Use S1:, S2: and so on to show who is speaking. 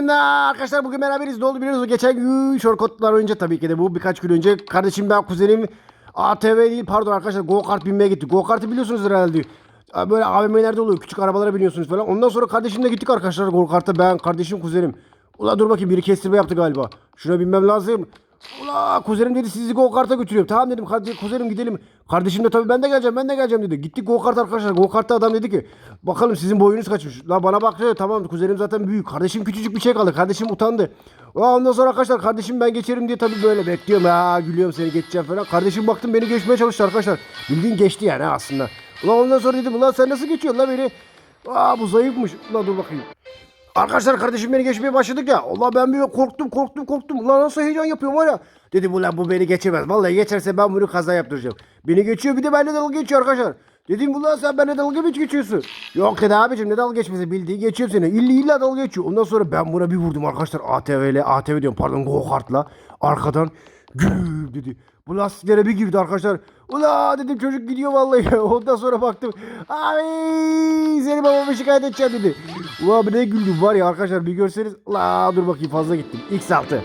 S1: Arkadaşlar bugün beraberiz. Ne oldu biliyorsunuz? Geçen gün şorkotlar önce tabii ki de bu birkaç gün önce kardeşim ben kuzenim ATV değil pardon arkadaşlar go kart binmeye gittik. Go kartı biliyorsunuz herhalde. Böyle AVM'lerde oluyor. Küçük arabalara biniyorsunuz falan. Ondan sonra kardeşimle gittik arkadaşlar go karta. Ben kardeşim kuzenim. Ula dur bakayım biri kestirme yaptı galiba. Şuna binmem lazım. Ula kuzenim dedi sizi go karta götürüyorum. Tamam dedim kardeşim kuzenim gidelim. Kardeşim de tabii ben de geleceğim ben de geleceğim dedi. Gittik go kart arkadaşlar. Go kartta adam dedi ki bakalım sizin boyunuz kaçmış. La bana bak tamam kuzenim zaten büyük. Kardeşim küçücük bir şey kaldı. Kardeşim utandı. Ula ondan sonra arkadaşlar kardeşim ben geçerim diye tabii böyle bekliyorum. Ha gülüyorum seni geçeceğim falan. Kardeşim baktım beni geçmeye çalıştı arkadaşlar. Bildiğin geçti yani aslında. Ulan ondan sonra dedim ulan sen nasıl geçiyorsun la beni? Aa bu zayıfmış. Ulan dur bakayım. Arkadaşlar kardeşim beni geçmeye başladık ya. Allah ben bir korktum korktum korktum. Ulan nasıl heyecan yapıyorum var ya. Dedim ulan bu beni geçemez. Vallahi geçerse ben bunu kaza yaptıracağım. Beni geçiyor bir de benimle dalga geçiyor arkadaşlar. Dedim ulan sen benimle dalga mı geçiyorsun? Yok dedi abicim ne dalga geçmesi bildiği geçiyor seni. İlla illa dalga geçiyor. Ondan sonra ben buna bir vurdum arkadaşlar ATV ile ATV diyorum pardon go kartla. Arkadan güm dedi. Bu lastiklere bir girdi arkadaşlar. Ula dedim çocuk gidiyor vallahi. Ondan sonra baktım. Ay seni babama şikayet edeceğim dedi. Ula bir ne güldüm var ya arkadaşlar bir görseniz. Ula dur bakayım fazla gittim. X6.